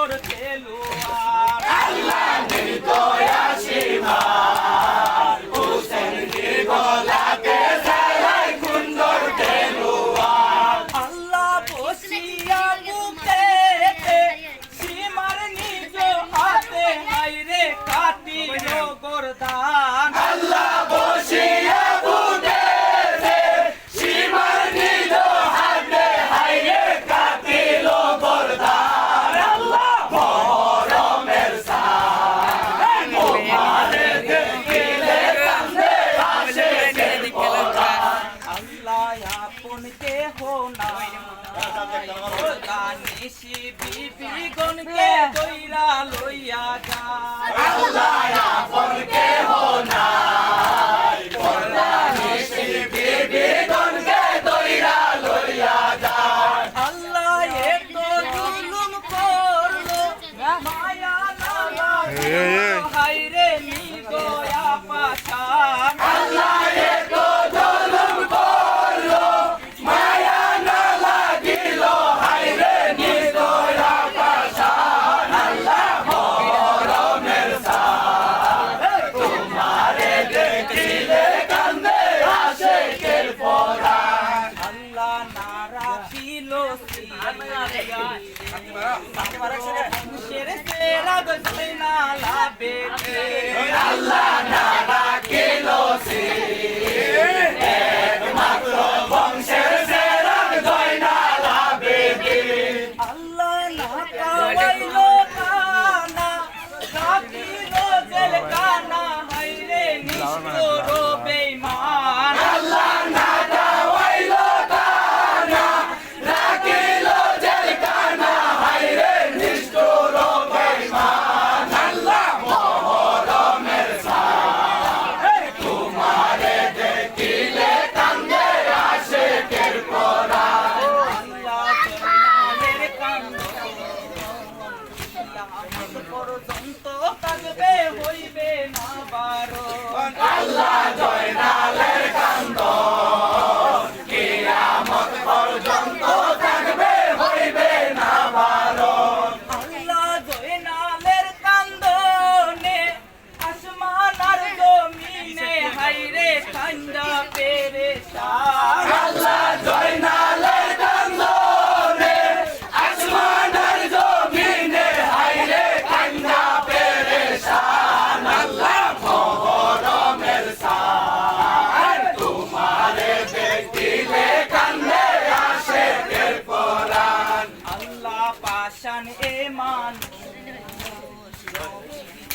choro que. নিশি বিবি গণকে দইরা লইয়া যায়। আল্লাহ করল মায়া না লাগল হাইরে শের হইবে না বারো আল্লাহ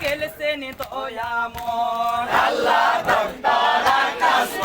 কেলসেন দয়া মন আল্লাহ দন্তারা কাস্ত